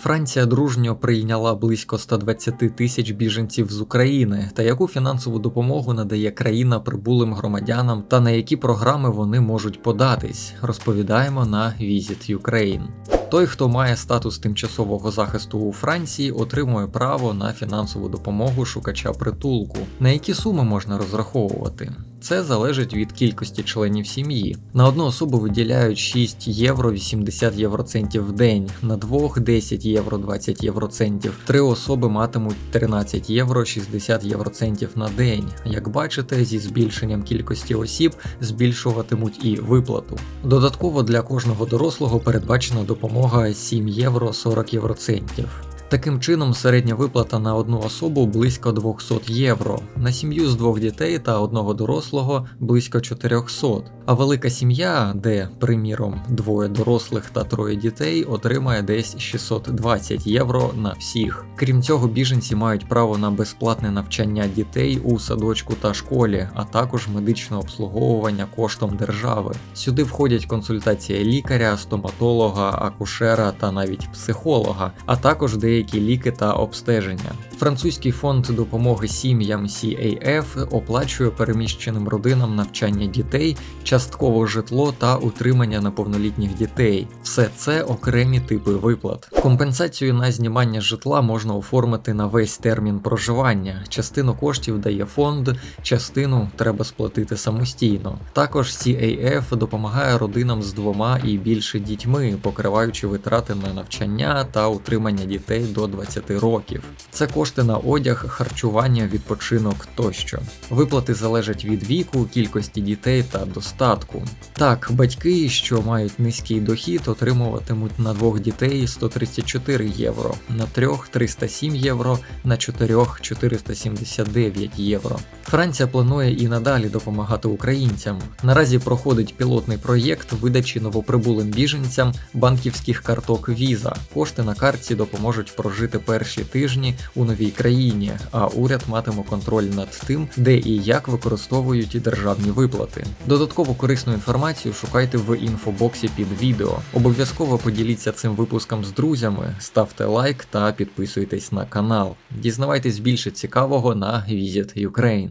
Франція дружньо прийняла близько 120 тисяч біженців з України, та яку фінансову допомогу надає країна прибулим громадянам та на які програми вони можуть податись, розповідаємо на Visit Ukraine. Той, хто має статус тимчасового захисту у Франції, отримує право на фінансову допомогу шукача притулку. На які суми можна розраховувати? Це залежить від кількості членів сім'ї. На одну особу виділяють 6 євро 80 євроцентів в день, на двох 10 євро 20 євроцентів. Три особи матимуть 13 євро 60 євроцентів на день. Як бачите, зі збільшенням кількості осіб збільшуватимуть і виплату. Додатково для кожного дорослого передбачена допомога 7 євро 40 євроцентів. Таким чином, середня виплата на одну особу близько 200 євро, на сім'ю з двох дітей та одного дорослого близько 400. А велика сім'я, де, приміром, двоє дорослих та троє дітей, отримає десь 620 євро на всіх. Крім цього, біженці мають право на безплатне навчання дітей у садочку та школі, а також медичне обслуговування коштом держави. Сюди входять консультація лікаря, стоматолога, акушера та навіть психолога, а також деякі ліки та обстеження. Французький фонд допомоги сім'ям CAF оплачує переміщеним родинам навчання дітей, частково житло та утримання неповнолітніх дітей. Все це окремі типи виплат. Компенсацію на знімання житла можна оформити на весь термін проживання. Частину коштів дає фонд, частину треба сплатити самостійно. Також CAF допомагає родинам з двома і більше дітьми, покриваючи витрати на навчання та утримання дітей до 20 років. Це кошти на одяг, харчування, відпочинок тощо. Виплати залежать від віку, кількості дітей та достатку. Так, батьки, що мають низький дохід, отримуватимуть на двох дітей 134 євро, на трьох 307 євро, на чотирьох 479 євро. Франція планує і надалі допомагати українцям. Наразі проходить пілотний проєкт видачі новоприбулим біженцям банківських карток Віза. Кошти на картці допоможуть прожити перші тижні у новій країні, а уряд матиме контроль над тим, де і як використовують державні виплати. Додатково корисну інформацію шукайте в інфобоксі під відео. Обов'язково поділіться цим випуском з друзями, ставте лайк та підписуйтесь на канал. Дізнавайтесь більше цікавого на Visit Ukraine.